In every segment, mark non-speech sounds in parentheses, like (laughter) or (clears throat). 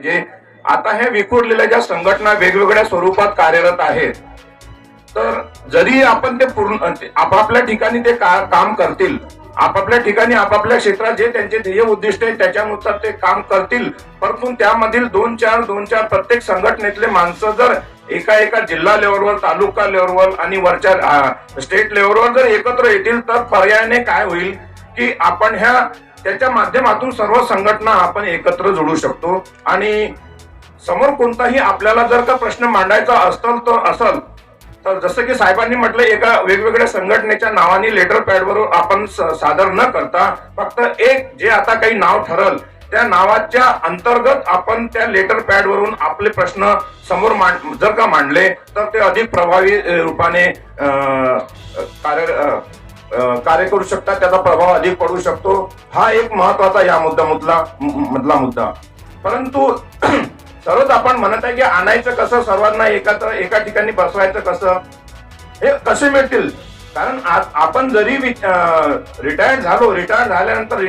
म्हणजे आता हे विखुरलेल्या ज्या संघटना वेगवेगळ्या स्वरूपात कार्यरत आहेत तर जरी आपण ते पूर्ण म्हणजे आपापल्या ठिकाणी ते का- काम करतील आपापल्या ठिकाणी आपापल्या क्षेत्रात जे त्यांचे ध्येय उद्दिष्ट आहे त्याच्यानुसार ते काम करतील परंतु त्यामधील दोन चार दोन चार प्रत्येक संघटनेतले माणसं जर एका एका जिल्हा लेवलवर तालुका लेवलवर आणि वरच्या स्टेट लेवलवर जर एकत्र येतील तर पर्यायाने काय होईल की आपण ह्या त्याच्या माध्यमातून सर्व संघटना आपण एकत्र जोडू शकतो. आणि समोर कोणताही आपल्याला जर का प्रश्न मांडायचा असेल तर असल तर जसं की साहेबांनी म्हटलं एका वेगवेगळ्या संघटनेच्या नावाने लेटर पॅडवर आपण सादर न करता फक्त एक जे आता काही नाव ठरल त्या नावाच्या अंतर्गत आपण त्या लेटर पॅड वरून आपले प्रश्न समोर मांड जर का मांडले तर ते अधिक प्रभावी रूपाने कार्य कार्य करू शकतात त्याचा प्रभाव अधिक पडू शकतो. हा एक महत्त्वाचा या मुद्दा मुद्दा मधला मुद्दा. परंतु (clears throat) सर्वच आपण म्हणत आहे की आणायचं कसं सर्वांना एकत्र एका ठिकाणी बसवायचं कसं हे कसे मिळतील? कारण आपण जरी रिटायर्ड झालो रिटायर्ड झाल्यानंतर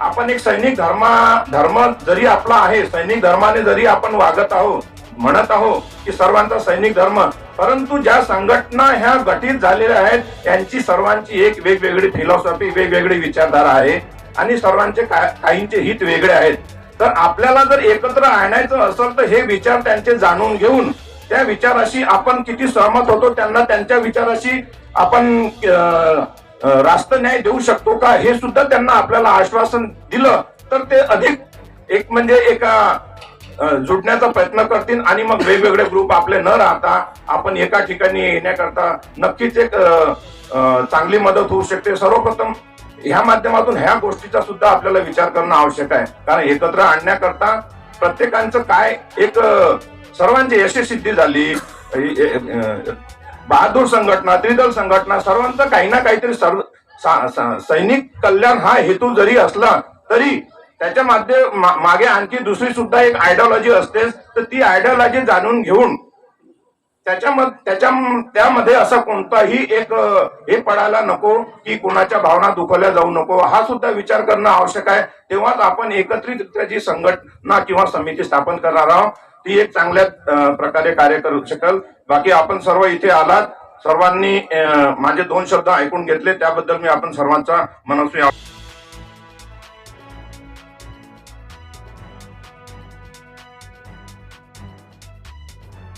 आपण एक सैनिक धर्मा धर्म जरी आपला आहे सैनिक धर्माने जरी आपण वागत आहोत म्हणत आहोत की सर्वांचा सैनिक धर्म परंतु ज्या संघटना ह्या गठीत झालेल्या आहेत त्यांची सर्वांची एक वेगवेगळी फिलॉसॉफी वेगवेगळी विचारधारा आहे आणि सर्वांचे का- काहींचे हित वेगळे आहेत. तर आपल्याला जर एकत्र आणायचं असेल तर हे विचार त्यांचे जाणून घेऊन त्या विचाराशी आपण किती सहमत होतो त्यांना त्यांच्या विचाराशी आपण रास्त न्याय देऊ शकतो का? हे सुद्धा त्यांना आपल्याला आश्वासन दिलं तर ते अधिक एक म्हणजे एका जुटण्याचा प्रयत्न करतील आणि मग वेगवेगळे ग्रुप आपले न राहता आपण एका ठिकाणी येण्याकरता नक्कीच एक चांगली मदत होऊ शकते. सर्वप्रथम ह्या माध्यमातून ह्या गोष्टीचा सुद्धा आपल्याला विचार करणं आवश्यक आहे. कारण एकत्र आणण्याकरता प्रत्येकांचं काय एक सर्वांची सर्वांची यशस्सिद्धी झाली. बहादूर संघटना त्रिदल संघटना सर्वांचं काही ना काहीतरी सर्व सैनिक कल्याण हा हेतू जरी असला तरी त्याच्या माध्ये मागे आणखी दुसरी सुद्धा एक आयडिओलॉजी असतेच तर ती आयडिओलॉजी जाणून घेऊन त्याच्यामध्ये त्याच्या त्यामध्ये असं कोणताही एक हे पडायला नको की कुणाच्या भावना दुखवल्या जाऊ नको. हा सुद्धा विचार करणं आवश्यक आहे. तेव्हाच आपण एकत्रित जी संघटना किंवा समिती स्थापन करणार आहोत. ती एक चांगल्या प्रकारे कार्य करू शकेल. बाकी आपण सर्व इथे आलात. सर्वांनी माझे दोन शब्द ऐकून घेतले. त्याबद्दल मी आपण सर्वांचा मनस्वी आभार.